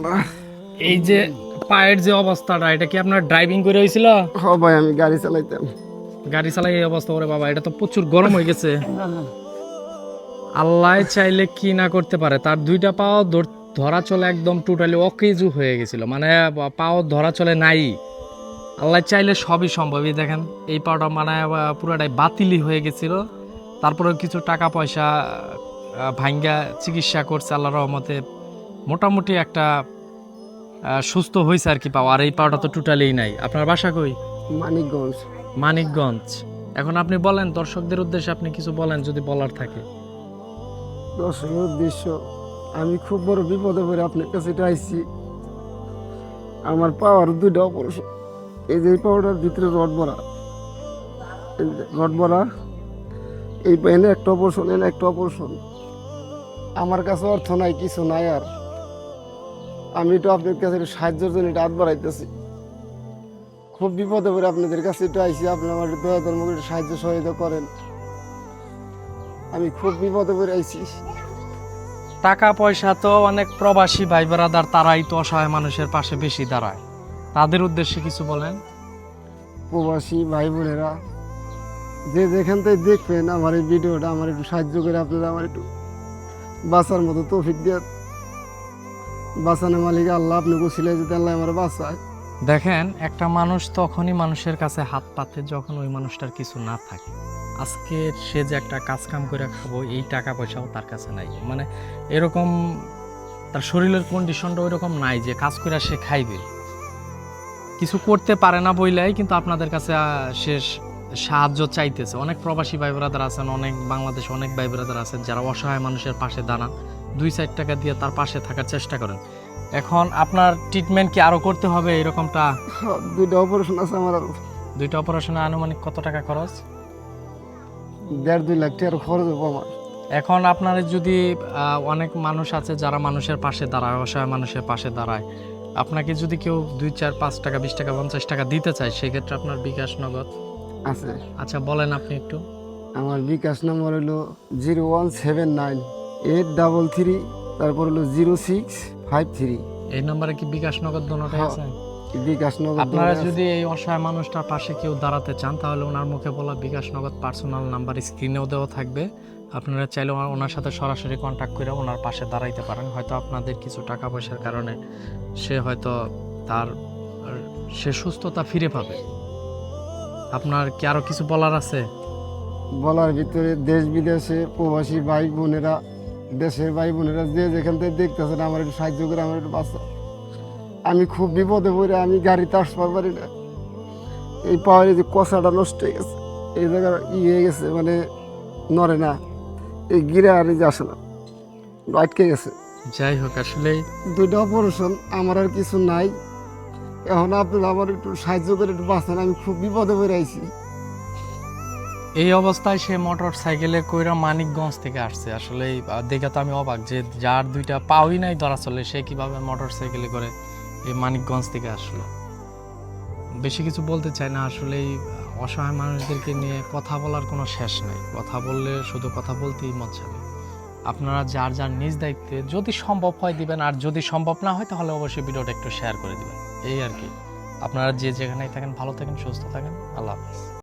আল্লাহ। এই যে পায়ের যে অবস্থাটা এটা কি আপনার ড্রাইভিং করে হয়েছিল? হ ভাই আমি গাড়ি চালাইতাম। গাড়ি চালাই এই অবস্থা করে বাবা এটা তো প্রচুর গরম হয়ে গেছে। আল্লাহ চাইলে কি না করতে পারে তার দুইটা পাও ধরা চলে একদম টোটালি অকেজু হয়ে গেছিল। মানে পাও ধরা চলে নাই। আল্লাহ চাইলে সবই সম্ভব। এই দেখেন এই পাওটা মানে পুরোটাই বাতিলই হয়ে গেছিল। তারপরে কিছু টাকা পয়সা ভাঙ্গা চিকিৎসা করছে আল্লাহ রহমতে। মোটামুটি একটা সুস্থ হয়েছে আর কি পাও আর এই পাওটা তো টোটালিই নাই। আপনার বাসা কই? মানিকগঞ্জ। মানিকগঞ্জ। এখন আপনি বলেন দর্শকদের উদ্দেশ্যে আপনি কিছু বলেন যদি বলার থাকে। দর্শকের উদ্দেশ্য আমি খুব বড় বিপদে পড়ে আপনার কাছে এটা আইছি। আমার পাওয়ার দুইটা অপারেশন এই যে এই পাওয়াটার ভিতরে রড ভরা। রড ভরা এই এনে একটা অপারেশন এনে একটা অপারেশন আমার কাছে অর্থ নাই কিছু নাই আর। আমি তো আপনার কাছে একটু সাহায্যের জন্য এটা হাত বাড়াইতেছি। খুব বিপদে পড়ে আপনাদের কাছে একটু আইছি আপনি আমার একটু দয়া ধর্ম একটু সাহায্য সহায়তা করেন। আমি খুব বিপদে পড়ে আইছি। টাকা পয়সা তো অনেক প্রবাসী ভাই বেড়াদার তারাই তো অসহায় মানুষের পাশে বেশি দাঁড়ায়। তাদের উদ্দেশ্যে কিছু বলেন। প্রবাসী ভাই বোনেরা যে যেখান থেকে দেখবেন আমার এই ভিডিওটা আমার একটু সাহায্য করে আপনারা আমার একটু বাঁচার মতো তৌফিক দিয়ে বাঁচানো মালিক আল্লাহ, আপনি বসিলে যদি আল্লাহ আমার বাঁচায়। দেখেন, একটা মানুষ তখনই মানুষের কাছে হাত পাতে যখন ওই মানুষটার কিছু না থাকে। আজকে সে যে একটা কাজ কাম করে খাব, এই টাকা পয়সাও তার কাছে নাই। মানে এরকম তার শরীরের কন্ডিশনটা ওইরকম নাই যে কাজ করে সে খাইবে। কিছু করতে পারে না বইলাই, কিন্তু আপনাদের কাছে সে সাহায্য চাইতেছে। অনেক প্রবাসী ভাই ব্রাদার আছেন অনেক বাংলাদেশে অনেক ভাই ব্রাদার আছেন যারা অসহায় মানুষের পাশে দাঁড়ান দুই চার টাকা দিয়ে তার পাশে থাকার চেষ্টা করেন। এখন আপনার ট্রিটমেন্ট কি আরও করতে হবে এরকমটা? দুইটা অপারেশন আছে আমার দুইটা অপারেশনে আনুমানিক কত টাকা খরচ? দেড় দুই লাখ টাকার খরচ হব আমার। এখন আপনার যদি অনেক মানুষ আছে যারা মানুষের পাশে দাঁড়ায় অসহায় মানুষের পাশে দাঁড়ায় আপনাকে যদি কেউ দুই চার পাঁচ টাকা বিশ টাকা পঞ্চাশ টাকা দিতে চায় সেক্ষেত্রে আপনার বিকাশ নগদ। আছে। আচ্ছা বলেন আপনি একটু। আমার বিকাশ নম্বর হলো zero one seven nine eight double three তারপর হলো জিরো সিক্স ফাইভ থ্রি। এই নম্বরে কি বিকাশ নগদ দোনোটাই হ্যাঁ, আছে? বিকাশ নগর আপনারা যদি এই অসহায় মানুষটার পাশে কেউ দাঁড়াতে চান তাহলে ওনার মুখে বলা বিকাশ নগদ পার্সোনাল নাম্বার স্ক্রিনেও দেওয়া থাকবে। আপনারা চাইলে ওনার- ওনার সাথে সরাসরি কন্ট্যাক্ট করে ওনার পাশে দাঁড়াইতে পারেন। হয়তো আপনাদের কিছু টাকা পয়সার কারণে সে হয়তো তার সে সুস্থতা ফিরে পাবে। আপনার কি আরও কিছু বলার আছে? বলার ভিতরে দেশ বিদেশে প্রবাসী ভাই বোনেরা দেশের ভাই বোনেরা যে যেখান থেকে দেখতেছেন আমার একটু সাহায্য করে আমার একটু বাঁচা আমি খুব বিপদে পড়ে আমি গাড়িতে আসতে পারি না। এই পাওয়ারে যে কষাটা নষ্ট হয়ে গেছে এই জায়গা ই হয়ে গেছে মানে নড়ে না। এই গিরে আর যে আসে না আটকে গেছে। যাই হোক আসলে দুইটা অপারেশন আমার আর কিছু নাই। এখন আপনারা আমার একটু সাহায্য করে একটু বাঁচান, আমি খুব বিপদে পড়ে আইছি এই অবস্থায় সে মোটর সাইকেলে কইরা মানিকগঞ্জ থেকে আসছে। আসলে দেখে তো আমি অবাক যে যার দুইটা পাওই নাই ধরা চলে, সে কীভাবে মোটর সাইকেলে করে এই মানিকগঞ্জ থেকে আসলো? বেশি কিছু বলতে চাই না, আসলে এই অসহায় মানুষদেরকে নিয়ে কথা বলার কোনো শেষ নাই। কথা বললে শুধু কথা বলতেই মন চাবে আপনারা যার যার নিজ দায়িত্বে, যদি সম্ভব হয় দিবেন, আর যদি সম্ভব না হয় তাহলে অবশ্যই ভিডিওটা একটু শেয়ার করে দিবেন। এই আর কি। আপনারা যে যেখানেই থাকেন ভালো থাকেন সুস্থ থাকেন আল্লাহ হাফিজ।